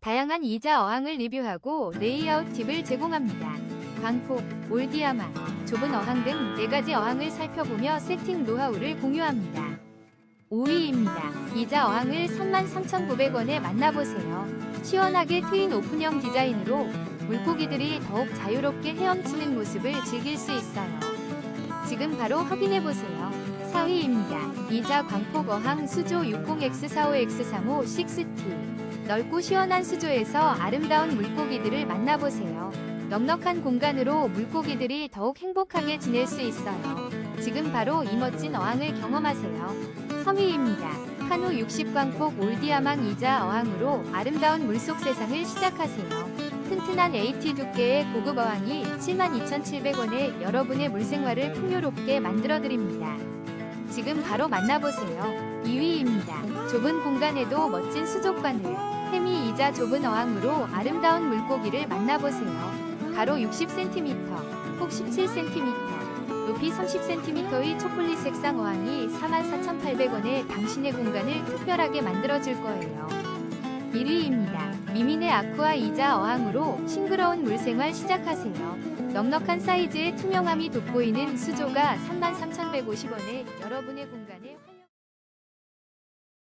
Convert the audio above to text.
다양한 이자 어항을 리뷰하고 레이아웃 팁을 제공합니다. 광폭, 올디아마, 좁은 어항 등 4가지 어항을 살펴보며 세팅 노하우를 공유합니다. 5위입니다. 이자 어항을 33,900원에 만나보세요. 시원하게 트인 오픈형 디자인으로 물고기들이 더욱 자유롭게 헤엄치는 모습을 즐길 수 있어요. 지금 바로 확인해보세요. 4위입니다. 이자 광폭 어항 수조 60X45X35 6T 넓고 시원한 수조에서 아름다운 물고기들을 만나보세요. 넉넉한 공간으로 물고기들이 더욱 행복하게 지낼 수 있어요. 지금 바로 이 멋진 어항을 경험하세요. 3위입니다. 카누 60광폭 올디아망 이자 어항으로 아름다운 물속 세상을 시작하세요. 튼튼한 AT 두께의 고급 어항이 72,700원에 여러분의 물생활을 풍요롭게 만들어드립니다. 지금 바로 만나보세요. 2위입니다. 좁은 공간에도 멋진 수족관을 이자 좁은 어항으로 아름다운 물고기를 만나보세요. 가로 60cm, 폭 17cm, 높이 30cm의 초콜릿 색상 어항이 44,800원에 당신의 공간을 특별하게 만들어줄 거예요. 1위입니다. 미민의 아쿠아 이자 어항으로 싱그러운 물생활 시작하세요. 넉넉한 사이즈의 투명함이 돋보이는 수조가 33,150원에 여러분의 공간을